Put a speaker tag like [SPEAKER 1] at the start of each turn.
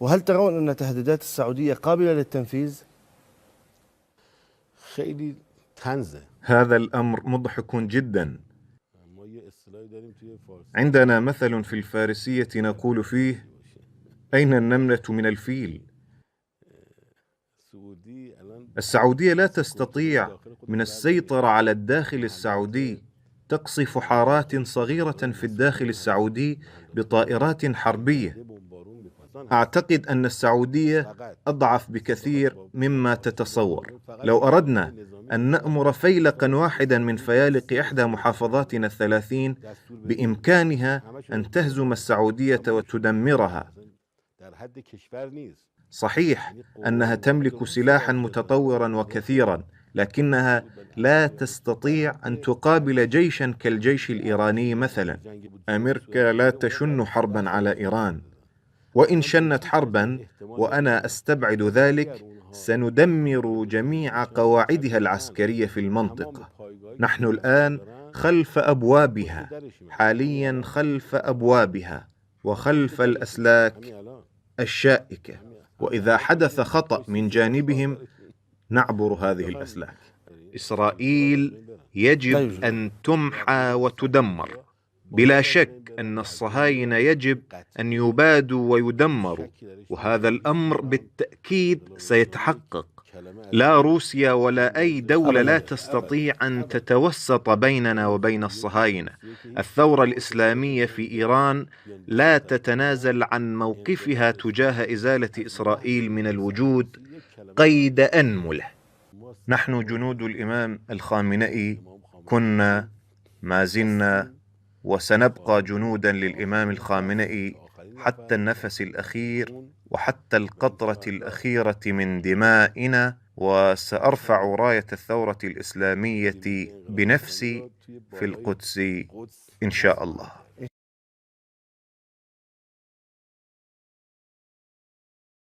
[SPEAKER 1] وهل ترون أن تهديدات السعودية قابلة للتنفيذ؟
[SPEAKER 2] هذا الأمر مضحك جدا. عندنا مثل في الفارسية نقول فيه أين النملة من الفيل؟ السعودية لا تستطيع من السيطرة على الداخل السعودي تقصف حارات صغيرة في الداخل السعودي بطائرات
[SPEAKER 3] میکنن
[SPEAKER 2] أعتقد أن السعودية أضعف بكثير مما تتصور. لو أردنا أن نأمر فيلقا واحدا من فيالق إحدى محافظاتنا الثلاثين بإمكانها أن تهزم السعودية وتدمرها. صحيح أنها تملك سلاحا متطورا وكثيرا لكنها لا تستطيع أن تقابل جيشا كالجيش الإيراني مثلا. أمريكا لا تشن حربا على إيران. وإن شنت حربا وأنا أستبعد ذلك سندمر جميع قواعدها العسكرية في المنطقة نحن الآن خلف أبوابها حاليا خلف أبوابها وخلف الأسلاك الشائكة. وإذا حدث خطأ من جانبهم نعبر هذه الأسلاك. إسرائيل يجب أن تمحى وتدمر. بلا شك أن الصهاينة يجب أن يبادوا ويدمروا وهذا الأمر بالتأكيد سيتحقق. لا روسيا ولا أي دولة لا تستطيع أن تتوسط بيننا وبين الصهاينة. الثورة الإسلامية في إيران لا تتنازل عن موقفها تجاه إزالة إسرائيل من الوجود قيد أنملة. نحن جنود الإمام الخامنئي كنا ما زلنا وسنبقى جنودا للإمام الخامنئي حتى النفس الأخير وحتى القطرة الأخيرة من دمائنا وسأرفع راية الثورة الإسلامية بنفسي في القدس إن شاء الله.